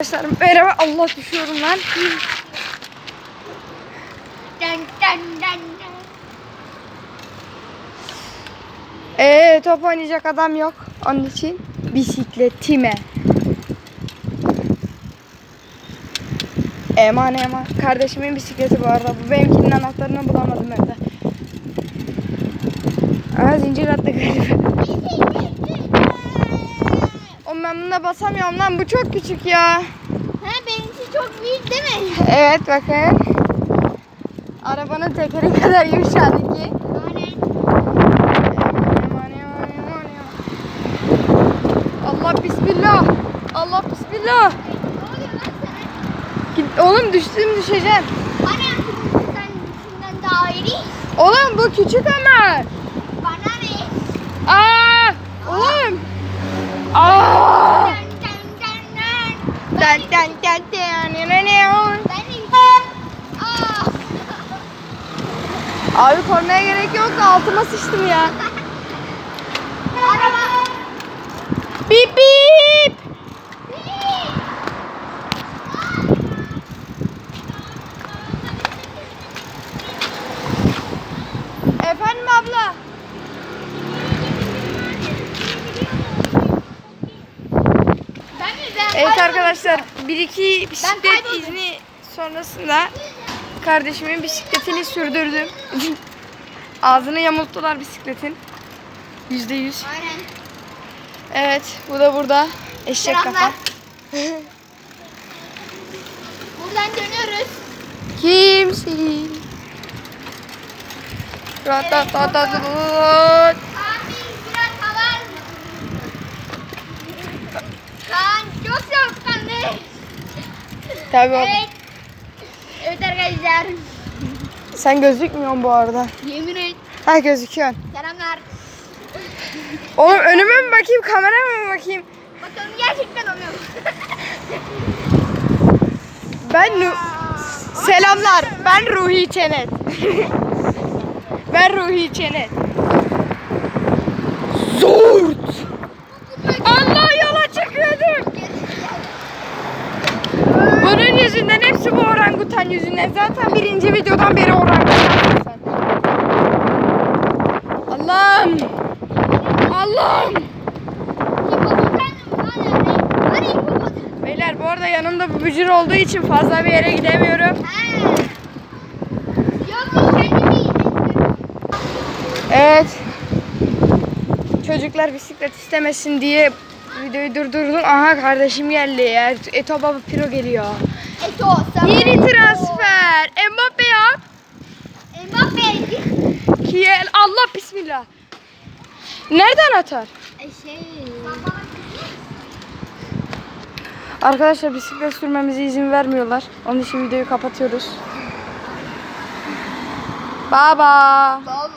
Arkadaşlar merhaba Allah düşüyorum lan. Dun, dun, dun, dun. Ee, top oynayacak adam yok. Onun için bisikletime. Eman eman. Kardeşimin bisikleti bu arada. Bu benimkinin anahtarını bulamadım evde. Aha zincir attı galiba. Ben buna basamıyorum lan. Bu çok küçük ya. Ha benimki çok büyük değil mi? Evet bakın. Arabanın tekeri kadar yumuşaktı ki. Allah bismillah. Allah bismillah. Git- Oğlum düştüm düşeceğim. Bana sen daha iri. Oğlum bu küçük ama. Bana ne? Aa! Oğlum. Aa! Dun, dun, dun, dun. Dan dan dan dan ne ne o? Ben iri. Aa. Abi kornaya gerek yok da altıma sıçtım ya. Araba. Bip bip. Efendim abla. Evet arkadaşlar bir iki bisiklet izni sonrasında kardeşimin bisikletini sürdürdüm. Ağzını yamulttular bisikletin. Yüzde yüz. Aynen. Evet bu da burada. Eşek Selamlar. kafa. Buradan dönüyoruz. Kimsin? Çok soğukkanlı. Tabii. Evet. Evet arkadaşlar. Sen gözükmüyorsun bu arada. Yemin et. Ha gözüküyorsun. Selamlar. Oğlum önüme mi bakayım kamerama mı bakayım? Bakalım gerçekten oluyor? Ben Nu- Selamlar. Ben Ruhi Çenet. ben Ruhi Çenet. Zort. Bu arada yanımda bu bücür olduğu için fazla bir yere gidemiyorum. Evet. Çocuklar bisiklet istemesin diye videoyu durdurdum. Aha kardeşim geldi ya. Eto Baba Piro geliyor. Eto. sana- Yeni transfer. Mbappe yap. Mbappe. Kiel. Allah bismillah. Nereden atar? E, Şey. Arkadaşlar bisiklet sürmemize izin vermiyorlar. Onun için videoyu kapatıyoruz. Baba. Baba.